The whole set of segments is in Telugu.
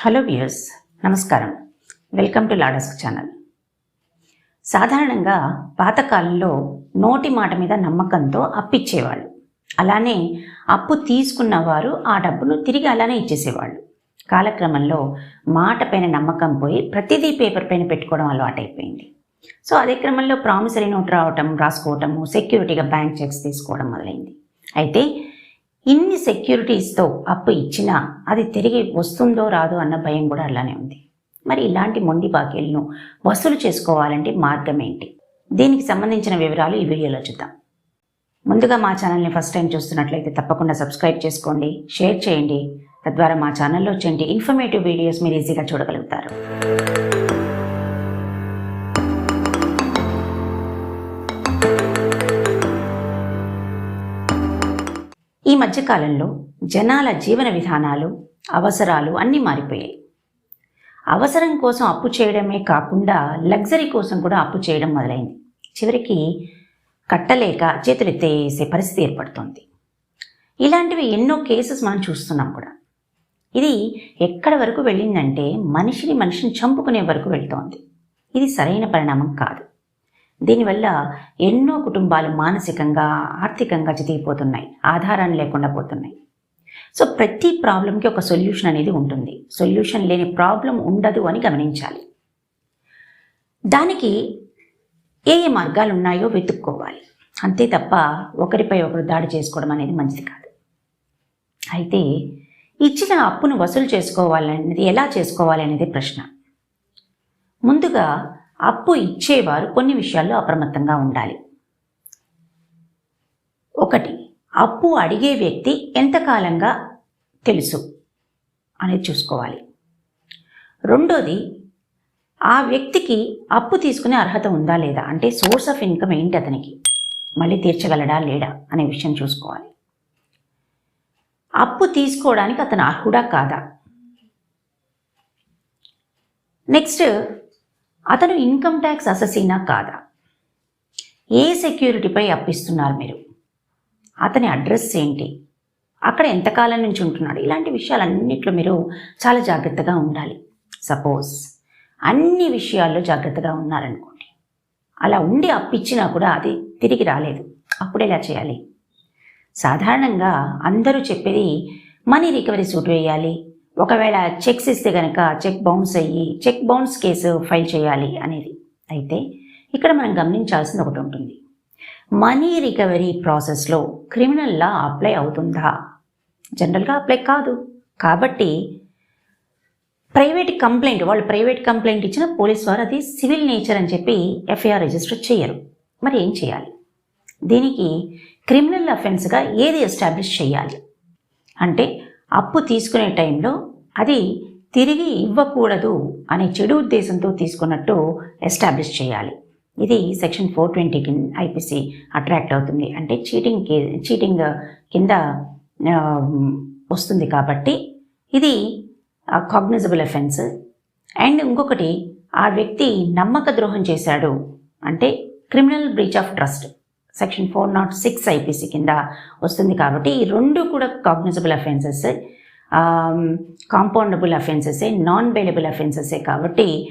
హలో వ్యూస్ నమస్కారం. వెల్కమ్ టు లాడస్క్ ఛానల్. సాధారణంగా పాతకాలంలో నోటి మాట మీద నమ్మకంతో అప్పిచ్చేవాళ్ళు. అలానే అప్పు తీసుకున్న వారు ఆ డబ్బును తిరిగి అలానే ఇచ్చేసేవాళ్ళు. కాలక్రమంలో మాట పైన నమ్మకం పోయి ప్రతిదీ పేపర్ పైన పెట్టుకోవడం అలవాటైపోయింది. సో అదే క్రమంలో ప్రామిసరీ నోట్ రావటం రాసుకోవటము సెక్యూరిటీగా బ్యాంక్ చెక్స్ తీసుకోవడం మొదలైంది. అయితే ఇన్ని సెక్యూరిటీస్తో అప్పు ఇచ్చినా అది తిరిగి వస్తుందో రాదో అన్న భయం కూడా అలానే ఉంది. మరి ఇలాంటి మొండి బాకీలను వసూలు చేసుకోవాలంటే మార్గం ఏంటి? దీనికి సంబంధించిన వివరాలు ఈ వీడియోలో చూద్దాం. ముందుగా మా ఛానల్ని ఫస్ట్ టైం చూస్తున్నట్లయితే తప్పకుండా సబ్స్క్రైబ్ చేసుకోండి షేర్ చేయండి. తద్వారా మా ఛానల్లో వచ్చే ఇన్ఫర్మేటివ్ వీడియోస్ మీరు ఈజీగా చూడగలుగుతారు. ఈ మధ్యకాలంలో జనాల జీవన విధానాలు అవసరాలు అన్నీ మారిపోయాయి. అవసరం కోసం అప్పు చేయడమే కాకుండా లగ్జరీ కోసం కూడా అప్పు చేయడం మొదలైంది. చివరికి కట్టలేక చేతులు ఎత్తేసే పరిస్థితి ఏర్పడుతోంది. ఇలాంటివి ఎన్నో కేసెస్ మనం చూస్తున్నాం కూడా. ఇది ఎక్కడ వరకు వెళ్ళిందంటే మనిషిని మనిషిని చంపుకునే వరకు వెళ్తోంది. ఇది సరైన పరిణామం కాదు. దీనివల్ల ఎన్నో కుటుంబాలు మానసికంగా ఆర్థికంగా చితికిపోతున్నాయి. ఆధారాన్ని లేకుండా పోతున్నాయి. సో ప్రతి ప్రాబ్లంకి ఒక సొల్యూషన్ అనేది ఉంటుంది. సొల్యూషన్ లేని ప్రాబ్లం ఉండదు అని గమనించాలి. దానికి ఏ ఏ మార్గాలు ఉన్నాయో వెతుక్కోవాలి. అంతే తప్ప ఒకరిపై ఒకరు దాడి చేసుకోవడం అనేది మంచిది కాదు. అయితే ఇచ్చిన అప్పును వసూలు చేసుకోవాలనేది ఎలా చేసుకోవాలి అనేది ప్రశ్న. ముందుగా అప్పు ఇచ్చేవారు కొన్ని విషయాల్లో అప్రమత్తంగా ఉండాలి. ఒకటి అప్పు అడిగే వ్యక్తి ఎంతకాలంగా తెలుసు అనేది చూసుకోవాలి. రెండోది ఆ వ్యక్తికి అప్పు తీసుకునే అర్హత ఉందా లేదా? అంటే సోర్స్ ఆఫ్ ఇన్కమ్ ఏంటి అతనికి? మళ్ళీ తీర్చగలడా లేడా అనే విషయం చూసుకోవాలి. అప్పు తీసుకోవడానికి అతను అర్హుడా కాదా? నెక్స్ట్ అతను ఇన్కమ్ ట్యాక్స్ అససీనా కాదా? ఏ సెక్యూరిటీపై అప్పిస్తున్నారు మీరు? అతని అడ్రస్ ఏంటి? అక్కడ ఎంతకాలం నుంచి ఉంటున్నాడు? ఇలాంటి విషయాలన్నింటిలో మీరు చాలా జాగ్రత్తగా ఉండాలి. సపోజ్ అన్ని విషయాల్లో జాగ్రత్తగా ఉన్నారనుకోండి. అలా ఉండి అప్పిచ్చినా కూడా అది తిరిగి రాలేదు. అప్పుడు ఎలా చేయాలి? సాధారణంగా అందరూ చెప్పేది మనీ రికవరీ సూట్ వేయాలి ఒకవేళ చెక్స్ ఇస్తే కనుక చెక్ బౌన్స్ అయ్యి చెక్ బౌన్స్ కేసు ఫైల్ చేయాలి అనేది. అయితే ఇక్కడ మనం గమనించాల్సింది ఒకటి ఉంటుంది. మనీ రికవరీ ప్రాసెస్లో క్రిమినల్ లా అప్లై అవుతుందా? జనరల్గా అప్లై కాదు. కాబట్టి ప్రైవేట్ కంప్లైంట్ వాళ్ళు ప్రైవేట్ కంప్లైంట్ ఇచ్చిన పోలీస్ వారు అది సివిల్ నేచర్ అని చెప్పి ఎఫ్ఐఆర్ రిజిస్టర్ చేయరు. మరి ఏం చేయాలి? దీనికి క్రిమినల్ అఫెన్స్గా ఏది ఎస్టాబ్లిష్ చేయాలి? అంటే అప్పు తీసుకునే టైంలో అది తిరిగి ఇవ్వకూడదు అనే చెడు ఉద్దేశంతో తీసుకున్నట్టు ఎస్టాబ్లిష్ చేయాలి. ఇది సెక్షన్ ఫోర్ ట్వంటీ కింద ఐపీసీ అట్రాక్ట్ అవుతుంది. అంటే చీటింగ్ కే చీటింగ్ కింద వస్తుంది కాబట్టి ఇది కాగ్నిజబుల్ అఫెన్స్ అండ్ ఇంకొకటి ఆ వ్యక్తి నమ్మక ద్రోహం చేశాడు అంటే criminal breach of trust section four not six IPC కింద వస్తుంది కాబట్టి ఈ రెండు కూడా కాగ్నిజబుల్ అఫెన్సెస్ కాంపౌండబుల్ అఫెన్సెసే నాన్ బెయిలబుల్ అఫెన్సెసే కాబట్టి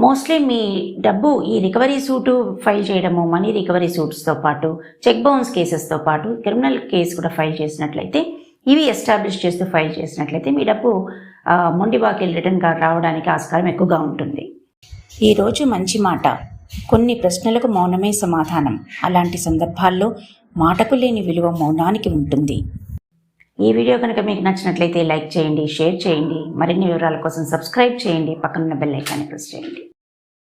మోస్ట్లీ మీ డబ్బు ఈ రికవరీ సూటు ఫైల్ చేయడము మనీ రికవరీ సూట్స్తో పాటు చెక్ బౌన్స్ కేసెస్తో పాటు క్రిమినల్ కేసు కూడా ఫైల్ చేసినట్లయితే ఇవి ఎస్టాబ్లిష్ చేస్తూ ఫైల్ చేసినట్లయితే మీ డబ్బు మొండి రిటర్న్ కార్డ్ రావడానికి ఆస్కారం ఎక్కువగా ఉంటుంది. ఈరోజు మంచి మాట. కొన్ని ప్రశ్నలకు మౌనమే సమాధానం. అలాంటి సందర్భాల్లో మాటకు లేని విలువ మౌనానికి ఉంటుంది. ఈ వీడియో కనుక మీకు నచ్చినట్లయితే లైక్ చేయండి షేర్ చేయండి. మరిన్ని వివరాల కోసం సబ్స్క్రైబ్ చేయండి. పక్కనున్న బెల్ ఐకాన్ని ప్రెస్ చేయండి.